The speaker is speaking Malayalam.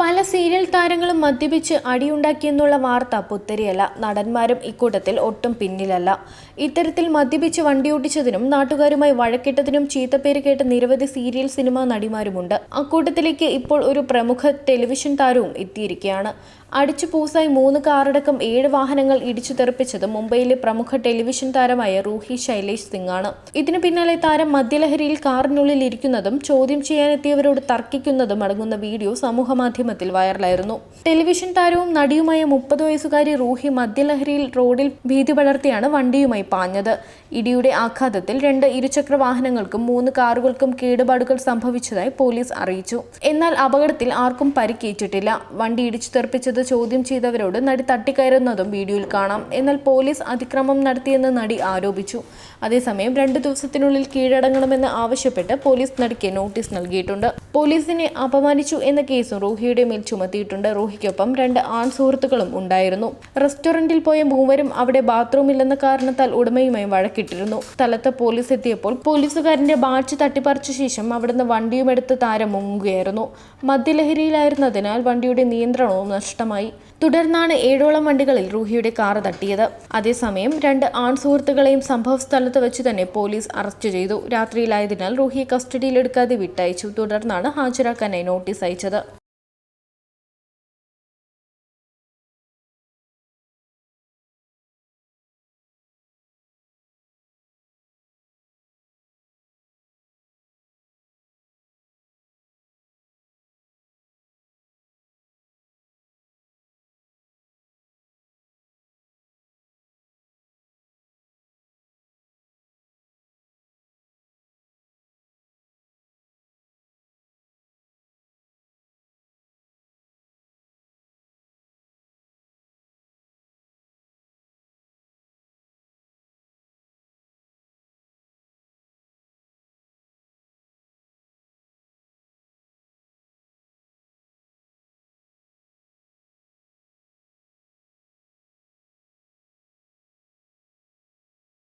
പല സീരിയൽ താരങ്ങളും മദ്യപിച്ച് അടിയുണ്ടാക്കിയെന്നുള്ള വാർത്ത പുത്തരിയല്ല. നടന്മാരും ഇക്കൂട്ടത്തിൽ ഒട്ടും പിന്നിലല്ല. ഇത്തരത്തിൽ മദ്യപിച്ച് വണ്ടിയോടിച്ചതിനും നാട്ടുകാരുമായി വഴക്കിട്ടതിനും ചീത്തപ്പേര് കേട്ട നിരവധി സീരിയൽ സിനിമാ നടിമാരുമുണ്ട്. അക്കൂട്ടത്തിലേക്ക് ഇപ്പോൾ ഒരു പ്രമുഖ ടെലിവിഷൻ താരവും എത്തിയിരിക്കുകയാണ്. അടിച്ചു പൂസായി മൂന്ന് കാറടക്കം ഏഴ് വാഹനങ്ങൾ ഇടിച്ചു തെറിപ്പിച്ചത് മുംബൈയിലെ പ്രമുഖ ടെലിവിഷൻ താരമായ റൂഹി ശൈലേഷ് സിംഗ് ആണ് ഇതിനു പിന്നാലെ താരം മദ്യലഹരിയിൽ കാറിനുള്ളിൽ ഇരിക്കുന്നതും ചോദ്യം ചെയ്യാനെത്തിയവരോട് തർക്കിക്കുന്നതും അടങ്ങുന്ന വീഡിയോ സമൂഹമാധ്യമത്തിൽ വൈറലായിരുന്നു. ടെലിവിഷൻ താരവും നടിയുമായ മുപ്പത് വയസ്സുകാരി റൂഹി മദ്യലഹരിയിൽ റോഡിൽ ഭീതി പടർത്തിയാണ് വണ്ടിയുമായി പാഞ്ഞത്. ഇടിയുടെ ആഘാതത്തിൽ രണ്ട് ഇരുചക്ര വാഹനങ്ങൾക്കും മൂന്ന് കാറുകൾക്കും കേടുപാടുകൾ സംഭവിച്ചതായി പോലീസ് അറിയിച്ചു. എന്നാൽ അപകടത്തിൽ ആർക്കും പരിക്കേറ്റിട്ടില്ല. വണ്ടി ഇടിച്ചു തെറിപ്പിച്ചത് ചോദ്യം ചെയ്തവരോട് നടി തട്ടിക്കയറുന്നതും വീഡിയോയിൽ കാണാം. എന്നാൽ പോലീസ് അതിക്രമം നടത്തിയെന്ന് നടി ആരോപിച്ചു. അതേസമയം രണ്ടു ദിവസത്തിനുള്ളിൽ കീഴടങ്ങണമെന്ന് ആവശ്യപ്പെട്ട് പോലീസ് നടിക്ക് നോട്ടീസ് നൽകിയിട്ടുണ്ട്. പോലീസിനെ അപമാനിച്ചു എന്ന കേസും റൂഹിയുടെ മേൽ ചുമത്തിയിട്ടുണ്ട്. റോഹിക്കൊപ്പം രണ്ട് ആൺ സുഹൃത്തുക്കളും ഉണ്ടായിരുന്നു. റെസ്റ്റോറന്റിൽ പോയ മൂവരും അവിടെ ബാത്റൂം ഇല്ലെന്ന കാരണത്താൽ ഉടമയുമായി വഴക്കിട്ടിരുന്നു. സ്ഥലത്ത് പോലീസ് എത്തിയപ്പോൾ പോലീസുകാരന്റെ ബാച്ച് തട്ടിപ്പറിച്ച ശേഷം അവിടുന്ന് വണ്ടിയുമെടുത്ത് താരം മുങ്ങുകയായിരുന്നു. മദ്യലഹരിയിലായിരുന്നതിനാൽ വണ്ടിയുടെ നിയന്ത്രണവും നഷ്ടമായി. തുടർന്നാണ് ഏഴോളം വണ്ടികളിൽ റൂഹിയുടെ കാർ തട്ടിയത്. അതേസമയം രണ്ട് ആൺ സുഹൃത്തുക്കളെയും സംഭവ സ്ഥലത്ത് വെച്ച് തന്നെ പോലീസ് അറസ്റ്റ് ചെയ്തു. രാത്രിയിലായതിനാൽ റൂഹിയെ കസ്റ്റഡിയിലെടുക്കാതെ വിട്ടയച്ചു. തുടർന്നാണ് ഹാജരാക്കാനായി നോട്ടീസ് അയച്ചത്.